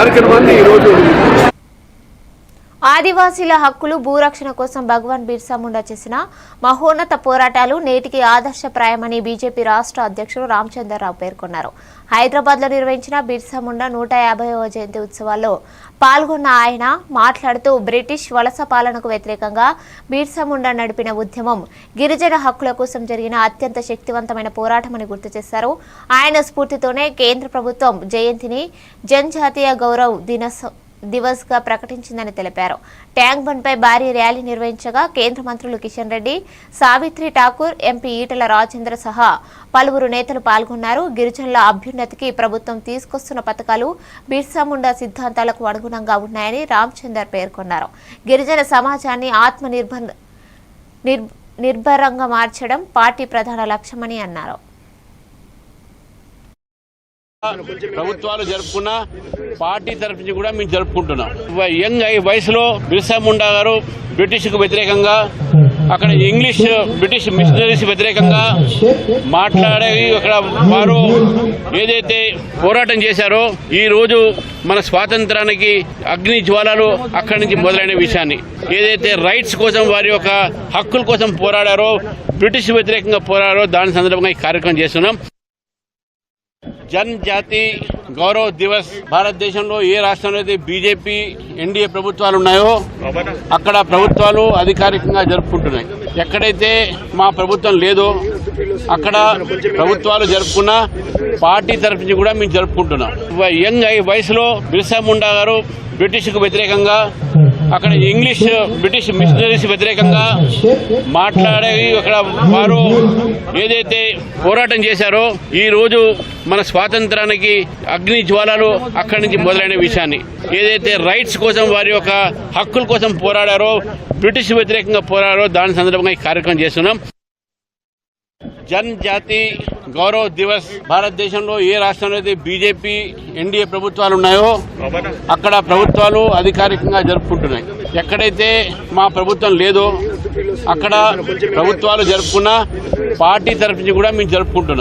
కార్యక్రమాన్ని ఈరోజు ఆదివాసీల హక్కులు భూరక్షణ కోసం భగవాన్ బిర్సా ముండా చేసిన మహోన్నత పోరాటాలు నేటికి ఆదర్శప్రాయమని బీజేపీ రాష్ట్ర అధ్యక్షుడు రామచంద్రరావు పేర్కొన్నారు. హైదరాబాద్లో నిర్వహించిన బిర్సా ముండా నూట యాభైవ జయంతి ఉత్సవాల్లో పాల్గొన్న ఆయన మాట్లాడుతూ బ్రిటిష్ వలస పాలనకు వ్యతిరేకంగా బిర్సా ముండా నడిపిన ఉద్యమం గిరిజన హక్కుల కోసం జరిగిన అత్యంత శక్తివంతమైన పోరాటమని గుర్తు చేశారు. ఆయన స్ఫూర్తితోనే కేంద్ర ప్రభుత్వం జయంతిని జనజాతీయ గౌరవ్ దినోత్సవం దివస్గా ప్రకటించిందని తెలిపారు. ట్యాంక్ బండ్ పై భారీ ర్యాలీ నిర్వహించగా కేంద్ర మంత్రులు కిషన్ రెడ్డి సావిత్రి ఠాకూర్ ఎంపీ ఈటల రాజేంద్ర సహా పలువురు నేతలు పాల్గొన్నారు. గిరిజనుల అభ్యున్నతికి ప్రభుత్వం తీసుకొస్తున్న పథకాలు బిర్సాముండ సిద్ధాంతాలకు అనుగుణంగా ఉన్నాయని రామచందర్ పేర్కొన్నారు. గిరిజన సమాజాన్ని ఆత్మ నిర్భర్ నిర్ నిర్భరంగా మార్చడం పార్టీ ప్రధాన లక్ష్యమని అన్నారు. ప్రభుత్వాలు జరుపుకున్న పార్టీ తరఫు నుంచి కూడా మేము జరుపుకుంటున్నాం. యంగ్ అయి వయసులో బిర్సా ముండా గారు బ్రిటిష్కు వ్యతిరేకంగా అక్కడ ఇంగ్లీష్ బ్రిటిష్ మిషనరీస్ వ్యతిరేకంగా మాట్లాడేవి అక్కడ వారు ఏదైతే పోరాటం చేశారో ఈ రోజు మన స్వాతంత్రానికి అగ్ని జ్వాలలు అక్కడి నుంచి మొదలైన విషయాన్ని. ఏదైతే రైట్స్ కోసం వారి యొక్క హక్కుల కోసం పోరాడారో బ్రిటిష్ వ్యతిరేకంగా పోరాడారో దాని సందర్భంగా ఈ కార్యక్రమం చేస్తున్నాం. జన్జాతి గౌరవ దివస్. భారతదేశంలో ఏ రాష్ట్రంలో అయితే బీజేపీ ఎన్డీఏ ప్రభుత్వాలు ఉన్నాయో అక్కడ ప్రభుత్వాలు అధికారికంగా జరుపుకుంటున్నాయి. ఎక్కడైతే మా ప్రభుత్వం లేదో అక్కడ ప్రభుత్వాలు జరుపుకున్న పార్టీ తరఫు నుంచి కూడా మేము జరుపుకుంటున్నాం. యంగ్ వయసులో బిర్సా ముండా గారు బ్రిటిష్కు వ్యతిరేకంగా అక్కడ ఇంగ్లీష్ బ్రిటిష్ మిషనరీస్ వ్యతిరేకంగా మాట్లాడేవి అక్కడ వారు ఏదైతే పోరాటం చేశారో ఈ రోజు మన స్వాతంత్రానికి అగ్ని జ్వాలలు అక్కడి నుంచి మొదలైన విషయాన్ని. ఏదైతే రైట్స్ కోసం వారి యొక్క హక్కుల కోసం పోరాడారో బ్రిటిష్ వ్యతిరేకంగా పోరాడారో దాని సందర్భంగా ఈ కార్యక్రమం చేస్తున్నాం. జన్జాతి గౌరవ గౌరవ్ దివస్. భారతదేశంలో ఏ రాష్ట్రంలో అయితే బీజేపీ ఎన్డీఏ ప్రభుత్వాలు ఉన్నాయో అక్కడ ప్రభుత్వాలు అధికారికంగా జరుపుకుంటున్నాయి. ఎక్కడైతే మా ప్రభుత్వం లేదో అక్కడ ప్రభుత్వాలు జరుపుకున్న పార్టీ తరఫు నుంచి కూడా మేము జరుపుకుంటున్నాం.